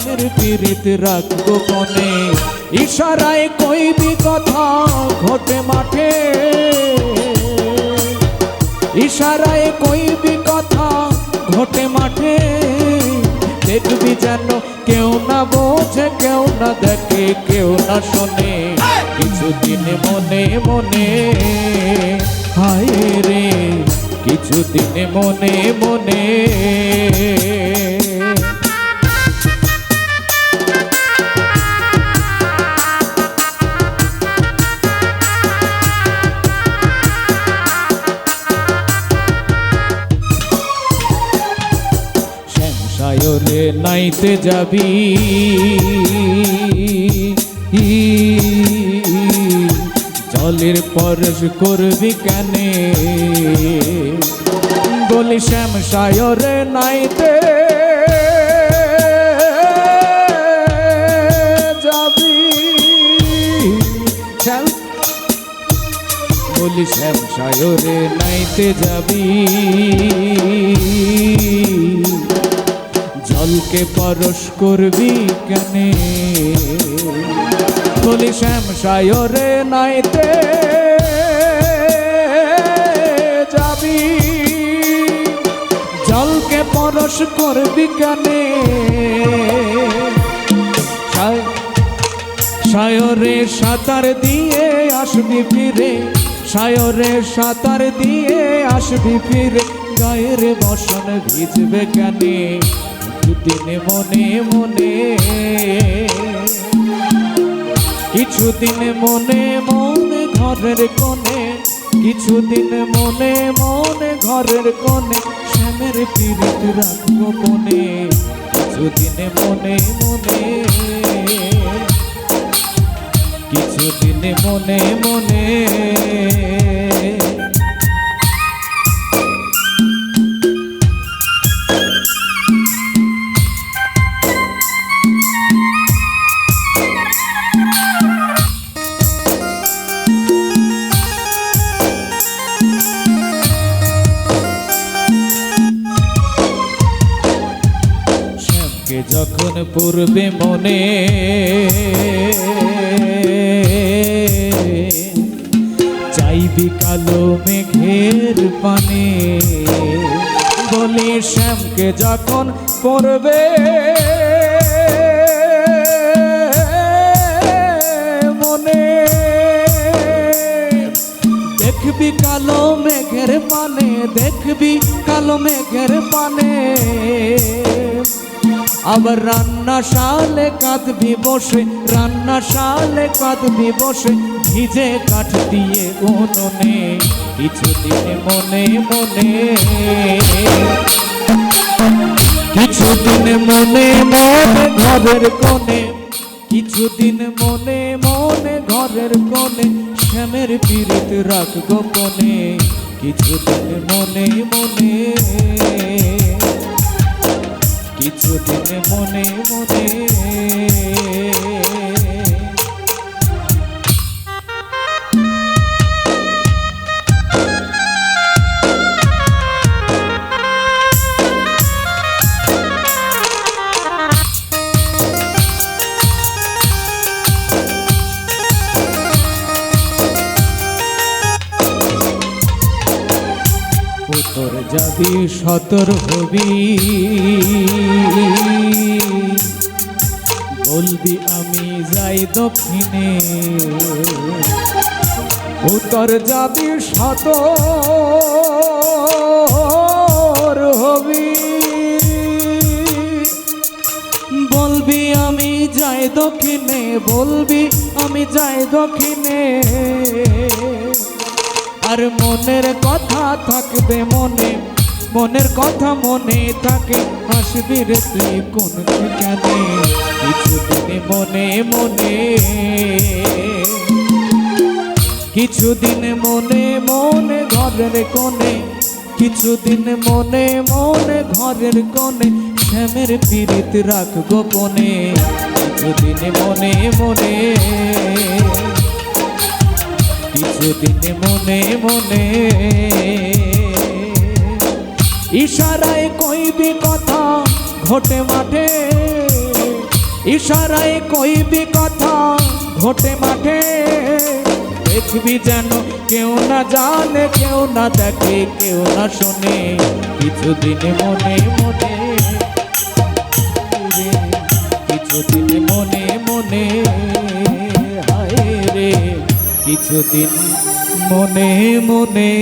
শ্যামের পীড়িত রাখব কোনে ইশারায় কইবি কথা ঘটে মাঠে। ইশারায় কইবি কথা ঘটে মাঠে। দেখবি যেন কেউ না বোঝে কেউ না দেখে কেউ না শোনে। কিছুদিন মনে মনে হায় রে কিছুদিন মনে মনে। নাইতে যাবি। জলের পরশ করবি কেনে? বলি শ্যামসায়রে নাইতে যাবি। শ্যাম, বলি শ্যামসায়রে নাইতে যাবি। পরশ করবি কেনে? বলি শ্যামসায়রে নাইতে যাবি। জলকে পরশ করবি কেনে? সায়- সায়রে সাঁতার দিয়ে আসবি ফিরে। সায়রে সাঁতার দিয়ে আসবি ফিরে। গায়ের বসন ভিজবে কেনে? কিছুদিন মনে মনে, কিছুদিন মনে মনে ঘরের কোণে, কিছুদিন মনে মনে ঘরের কোণে, শ্যামের পীড়িত রাখব কোণে কিছুদিন মনে মনে, কিছুদিন মনে মনে। যখন পূর্বে মনে চাইবি কালো মেঘের পানে বলি শ্যামকে যখন পড়বে মনে দেখবি কালো মেঘের পানে, দেখবি কালো মেঘের পানে। আবার রান্না শালে কাঁদবি বসে, রান্না শালে কাঁদবি বসে, ভিজে কাঠ দিয়ে উনুনে, কিছুদিন মনে মনে। কিছুদিন মনে মনে ঘরের কোণে, কিছুদিন মনে মনে ঘরের কোণে, শ্যামের পীড়িত রাখব কোণে কিছুদিন মনে মনে। কিছুদিন মনে মনে যাবি সতর হবি। বলবি আমি যাই দক্ষিণে। উত্তর যাবি সতর হবি। বলবি আমি যাই দক্ষিণে, বলবি আমি যাই দক্ষিণে। আর মনের কথা থাকবে মনে, মনের কথা মনে থাকে, হাসবি রে তুই কোন ঠিকানে? কিছুদিন মনে মনে কিছুদিন মনে মনে ঘরের কোণে কিছুদিন মনে মনে ঘরের কোণে, শ্যামের পীড়িত রাখ গোপনে কিছুদিন মনে মনে কিছুদিন মনে মনে ইশারায় কইবি কথা ঘটে মাঠে, ইশারায় কইবি কথা ঘটে মাঠে। দেখবি যেন কেউ না জানে, কেউ না দেখে, কেউ না শোনে, কিছুদিন মনে মনে। কিছুদিন মনে মনে কিছুদিন মনে মনে